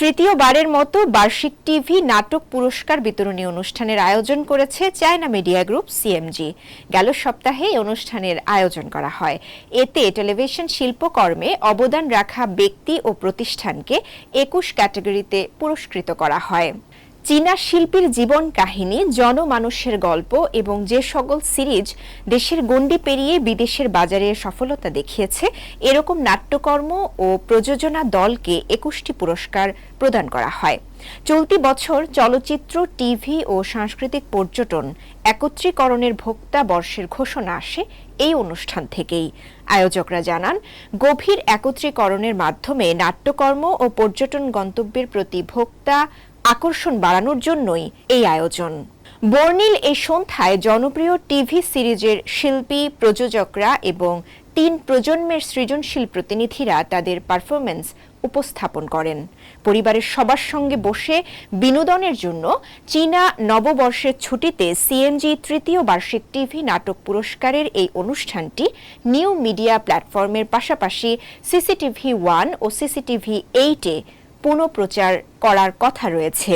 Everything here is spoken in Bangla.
তৃতীয়বারের মতো বার্ষিক টিভি নাটক পুরস্কার বিতরণী অনুষ্ঠানের আয়োজন করেছে চায়না মিডিয়া গ্রুপ সিএমজি। গেল সপ্তাহে এই অনুষ্ঠানের আয়োজন করা হয়। এতে টেলিভিশন শিল্পকর্মে অবদান রাখা ব্যক্তি ও প্রতিষ্ঠানকে একুশ ক্যাটাগরিতে পুরস্কৃত করা হয়। চীনা শিল্পীর জীবন কাহিনী, জনমানুষের গল্প এবং যে সকল সিরিজ দেশের গণ্ডি পেরিয়ে বিদেশের বাজারে সফলতা দেখিয়েছে, এরকম নাট্যকর্ম ও প্রযোজনা দলকে একুশটি পুরস্কার প্রদান করা হয়। চলতি বছর চলচ্চিত্র, টিভি ও সাংস্কৃতিক পর্যটন একত্রীকরণের ভোক্তা বর্ষের ঘোষণা আসে এই অনুষ্ঠান থেকেই। আয়োজকরা জানান, গভীর একত্রীকরণের মাধ্যমে নাট্যকর্ম ও পর্যটন গন্তব্যের প্রতি ভোক্তা আকর্ষণ বাড়ানোর জন্যই এই আয়োজন। বর্ণিল এই সন্ধ্যায় জনপ্রিয় টিভি সিরিজের শিল্পী, প্রযোজকরা এবং তিন প্রজন্মের সৃজনশীল প্রতিনিধিরা তাদের পারফরমেন্স উপস্থাপন করেন। পরিবারের সবার সঙ্গে বসে বিনোদনের জন্য চীনা নববর্ষের ছুটিতে সিএমজি তৃতীয় বার্ষিক টিভি নাটক পুরস্কারের এই অনুষ্ঠানটি নিউ মিডিয়া প্ল্যাটফর্মের পাশাপাশি সিসিটিভি ওয়ান ও সিসিটিভি এইটে পুনঃপ্রচার করার কথা রয়েছে।